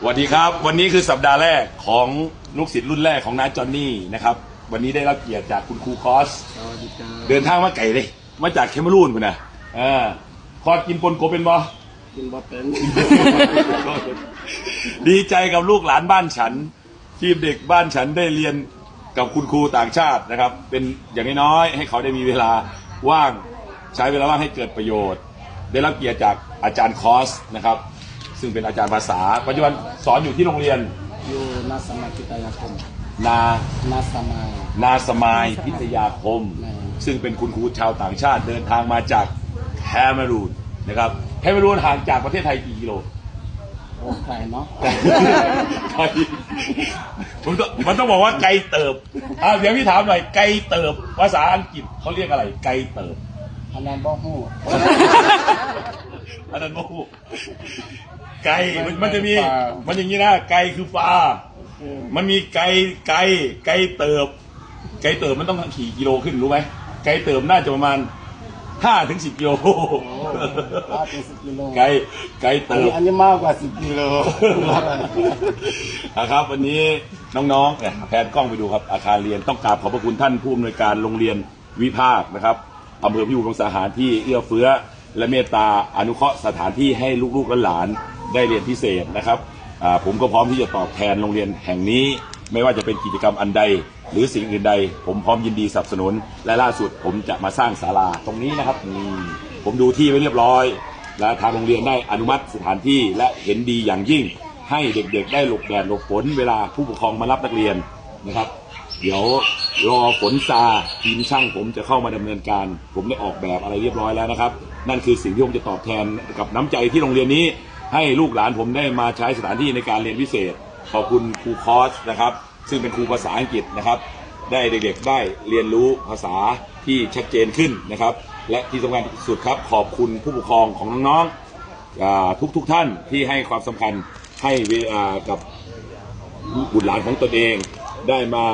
สวัสดีครับวันนี้คือสัปดาห์แรกของลูกศิษย์รุ่นแรกของน้าจอนนี่นะครับวันนี้ได้รับเกียรติจากคุณครูคอส สวัสดีครับเดินทางมาไกลเลย มาจากเคเมรูนคุณนะเออคอสกินปนโกเป็นบ่กินบะเป็นดีใจกับลูกหลานบ้านฉัน ที่เด็กบ้านฉันได้เรียนกับคุณครูต่างชาตินะครับ เป็นอย่างน้อยๆให้เขาได้มีเวลาว่างใช้เวลาว่างให้เกิดประโยชน์ ได้รับเกียรติจากอาจารย์คอสนะครับ ซึ่งเป็นอาจารย์ภาษา ปัจจุบันสอนอยู่ที่โรงเรียนอยู่นาสมาพิทยาคมนานาสมาย นาสมายพิทยาคมแม่ซึ่งเป็นคุณครูชาวต่างชาติเดินทางมาจากแคเมรูนนะครับแคเมรูนห่างจากประเทศไทยกี่กิโล โอ้ไกลเนาะไกลมันต้องมันต้องบอกว่าไกลเติบอ่าเดี๋ยวพี่ถามหน่อยไกลเติบ ภาษาอังกฤษเขาเรียกอะไร ไกลเติบ อันนั้นบ่ฮู้อันนั้นโมโห ไกลมันมันจะมีมันอย่างนี้นะไกลคือฟ้ามันมีไกลไกลไกลเติบ ไกลเติบมันต้องขี่กิโลขึ้นรู้ไหมไกลเติบน่าจะประมาณห้าถึงสิบกิโลห้าถึงสิบกิโลไกลไกลอันเตินี้บ อันนี้มากกว่าสิบกิโล นะครับวันนี้น้องๆเนี่ยแพนกล้องไปดูครับอาคารเรียนต้องกราบขอบพระคุณท่านผู้อำนวยการโรงเรียนวิภาคนะครับอำเภอพิบูลมังสาหารที่เอื้อเฟื้อ และเมตตาอนุเคราะห์สถานที่ให้ลูกๆและหลาน ได้เรียนพิเศษนะครับผมก็พร้อมที่จะตอบแทนโรงเรียนแห่งนี้ ไม่ว่าจะเป็นกิจกรรมอันใด หรือสิ่งอื่นใด ผมพร้อมยินดีสนับสนุน และล่าสุดผมจะมาสร้างศาลาตรงนี้นะครับผมดูที่ไว้เรียบร้อย และทางโรงเรียนได้อนุมัติสถานที่และเห็นดีอย่างยิ่ง ให้เด็กๆ ได้หลบแดดหลบฝนเวลาผู้ปกครองมารับนักเรียนนะครับ เดี๋ยวรอฝนซาทีมช่างผมจะเข้ามาดำเนินการ ผมได้ออกแบบอะไรเรียบร้อยแล้วนะครับ นั่นคือสิ่งที่ผมจะตอบแทนกับน้ำใจที่โรงเรียนนี้ ให้ลูกหลานผมได้มาใช้สถานที่ในการเรียนพิเศษ ขอบคุณครูคอสนะครับ ซึ่งเป็นครูภาษาอังกฤษนะครับ ได้เด็กๆได้เรียนรู้ภาษาที่ชัดเจนขึ้นนะครับ และที่สำคัญที่สุดครับ ขอบคุณผู้ปกครองของน้องๆทุกๆท่านที่ให้ความสำคัญให้กับบุตรหลานของตนเองได้มา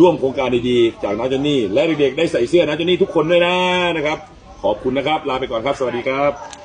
ร่วมโครงการดีๆ จากน้าเจนนี่และเด็กๆได้ใส่เสื้อน้าเจนนี่ทุกคนด้วยนะนะครับ ขอบคุณนะครับ ลาไปก่อนครับ สวัสดีครับ